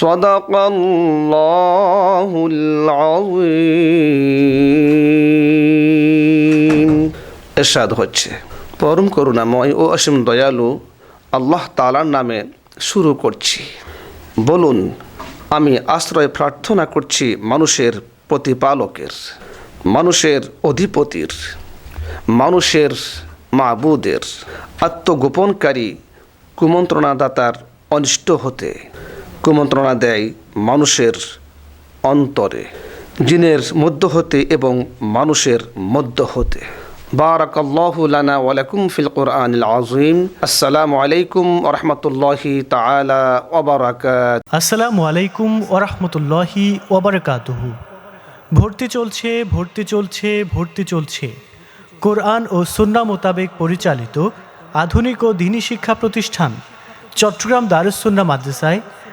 صدق الله العظيم এরশাদ হচ্ছে পরম করুণাময় ও অসীম দয়ালু আল্লাহ তালার নামে শুরু করছি বলুন আমি আশ্রয় প্রার্থনা করছি মানুষের প্রতিপালকের মানুষের অধিপতির মানুষের মাবুদের আত্মগোপনকারী কুমন্ত্রণাদাতার অনিষ্ট হতে কুমন্ত্রণা দেয় মানুষের অন্তরে জিনের মধ্য হতে এবং মানুষের মধ্য হতে بارك الله لنا ولكم في القرآن العظيم السلام عليكم ورحمة الله تعالى وبركاته আসসালামু আলাইকুম ওরহমতুল্লাহি ওবরকাতুহু ভর্তি চলছে ভর্তি চলছে ভর্তি চলছে কোরআন ও সুন্না মোতাবেক পরিচালিত আধুনিক ও দিনী শিক্ষা প্রতিষ্ঠান চট্টগ্রাম দারুসুন্না মাদ্রাসায়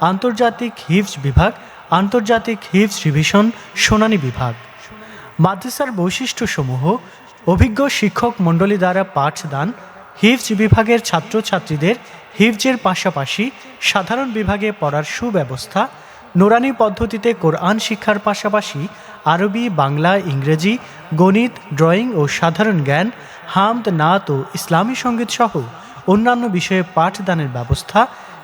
আন্তর্জাতিক হিফজ বিভাগ, আন্তর্জাতিক হিফজ রিভিশন সোনানি বিভাগ। মাদ্রাসার বৈশিষ্ট্যসমূহ, অভিজ্ঞ শিক্ষক মণ্ডলী দ্বারা পাঠদান, হিফজ বিভাগের ছাত্রছাত্রীদের হিফজের পাশাপাশি সাধারণ বিভাগে পড়ার সুব্যবস্থা, নোরানি পদ্ধতিতে কোরআন শিক্ষার পাশাপাশি আরবি, বাংলা, ইংরেজি, গণিত, ড্রয়িং ও সাধারণ জ্ঞান, হামদ, নাত ও ইসলামী সংগীত সহ অন্যান্য বিষয়ে পাঠদানের ব্যবস্থা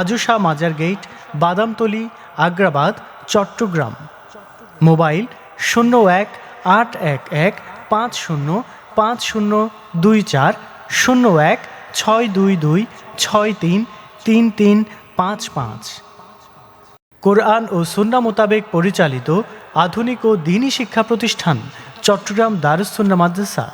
আজুশা মাজার গেট, বাদামতলি, আগ্রাবাদ, চট্টগ্রাম। মোবাইল শূন্য এক আট এক এক পাঁচ শূন্য পাঁচ শূন্য দুই চার শূন্য এক ছয় দুই দুই ছয় তিন তিন তিন পাঁচ পাঁচ। কোরআন ও সুন্না মোতাবেক পরিচালিত আধুনিক ও দিনী শিক্ষা প্রতিষ্ঠান চট্টগ্রাম দারুসুন্না মাদ্রাসা।